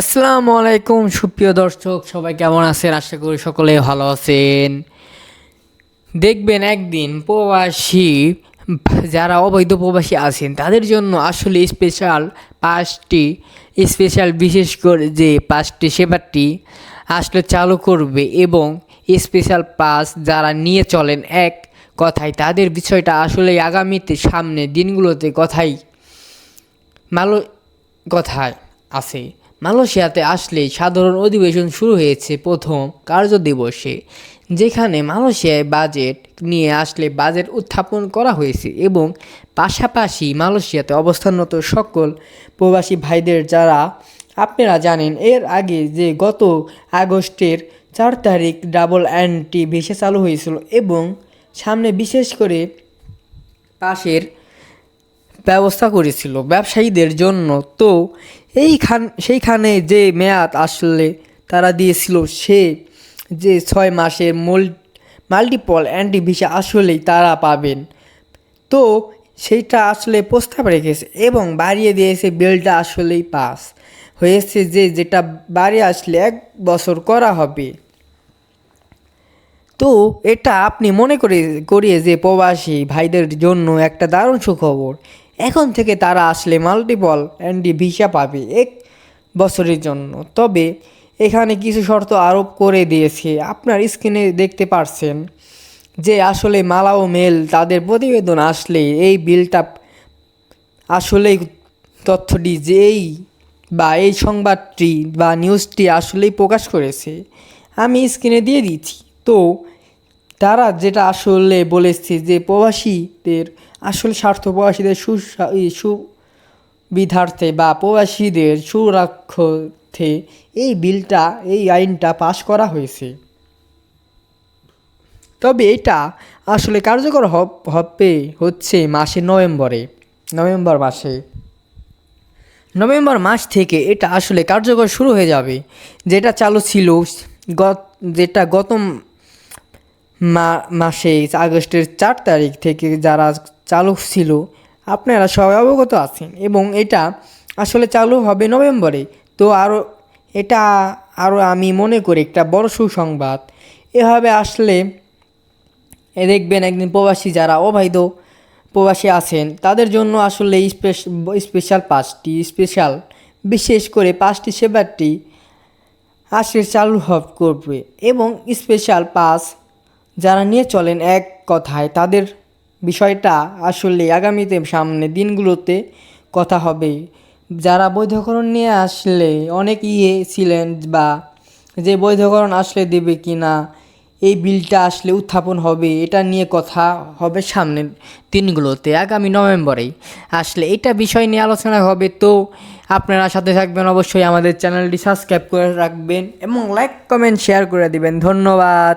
আসসালামু আলাইকুম, সুপ্রিয় দর্শক, সবাই কেমন আছেন? আশা করি সকলে ভালো আছেন। দেখবেন একদিন প্রবাসী, যারা অবৈধ প্রবাসী আছেন, তাদের জন্য আসলে স্পেশাল পাঁচটি স্পেশাল বিশেষ করে যে পাঁচটি সেবাটি আসলে চালু করবে এবং স্পেশাল পাস যারা নিয়ে চলেন, এক কথায় তাদের বিষয়টা আসলে আগামীতে সামনে দিনগুলোতে কথাই ভালো কথায় আছে। মালয়েশিয়াতে আসলে সাধারণ অধিবেশন শুরু হয়েছে প্রথম কার্য দিবসে, যেখানে মালয়েশিয়ায় বাজেট নিয়ে আসলে বাজেট উত্থাপন করা হয়েছে এবং পাশাপাশি মালয়েশিয়াতে অবস্থানরত সকল প্রবাসী ভাইদের যারা, আপনারা জানেন এর আগে যে গত আগস্টের চার তারিখ ডাবল অ্যান্টি ভিসা চালু হয়েছিল এবং সামনে বিশেষ করে পাশের ব্যবস্থা করেছিল ব্যবসায়ীদের জন্য। তো এইখান, সেইখানে যে মেয়াদ আসলে তারা দিয়েছিল সে যে ছয় মাসের মোল, মাল্টিপল অ্যান্টি ভিসা আসলেই তারা পাবেন। তো সেইটা আসলে প্রস্তাব রেখেছে এবং বাড়িয়ে দিয়েছে বিলটা আসলেই পাস। হয়েছে যে যেটা বাড়ি আসলে এক বছর করা হবে। তো এটা আপনি মনে করে, করিয়ে যে প্রবাসী ভাইদের জন্য একটা দারুণ সুখবর। এখন থেকে তারা আসলে মাল্টিপল অ্যান্ডি ভিসা পাবে এক বছরের জন্য। তবে এখানে কিছু শর্ত আরোপ করে দিয়েছে। আপনার স্ক্রিনে দেখতে পারছেন যে আসলে মালা ও মেল তাদের প্রতিবেদন আসলে এই বিলটা আসলেই তথ্যটি যেই বা এই সংবাদটি বা নিউজটি আসলেই প্রকাশ করেছে। আমি স্ক্রিনে দিয়ে দিচ্ছি। তো তারা যেটা আসলে বলেছে যে প্রবাসীদের, আসলে স্বার্থ প্রবাসীদের সুবিধার্থে বা প্রবাসীদের সুরক্ষার্থে এই বিলটা, এই আইনটা পাশ করা হয়েছে। তবে এটা আসলে কার্যকর হব- হচ্ছে মাসে নভেম্বরে, নভেম্বর মাসে। নভেম্বর মাস থেকে এটা আসলে কার্যকর শুরু হয়ে যাবে। যেটা চালু ছিল, গত, যেটা গত মাসে আগস্টের চার তারিখ থেকে যারা চালু ছিল, আপনারা সবাই অবগত আছেন এবং এটা আসলে চালু হবে নভেম্বরে। তো আরও এটা আরও আমি মনে করি একটা বড় সুসংবাদ। এভাবে আসলে দেখবেন একদিন প্রবাসী যারা অবৈধ প্রবাসী আছেন, তাদের জন্য আসলে স্পেশ- স্পেশাল পাঁচটি, স্পেশাল, বিশেষ করে পাঁচটি সেবাটি আসলে চালু হব করবে এবং স্পেশাল পাস যারা নিয়ে চলেন এক কথায়, তাদের বিষয়টা আসলে আগামীতে সামনে দিনগুলোতে কথা হবে। যারা বৈধকরণ নিয়ে আসলে অনেক ইয়ে ছিলেন বা যে বৈধকরণ আসলে দেবে কি না এই বিলটা আসলে উত্থাপন হবে, এটা নিয়ে কথা হবে সামনের দিনগুলোতে, আগামী নভেম্বরেই আসলে এটা বিষয় নিয়ে আলোচনা হবে, তো আপনারা সাথে থাকবেন অবশ্যই আমাদের চ্যানেলটি সাবস্ক্রাইব করে রাখবেন এবং লাইক, কমেন্ট, শেয়ার করে দিবেন। ধন্যবাদ।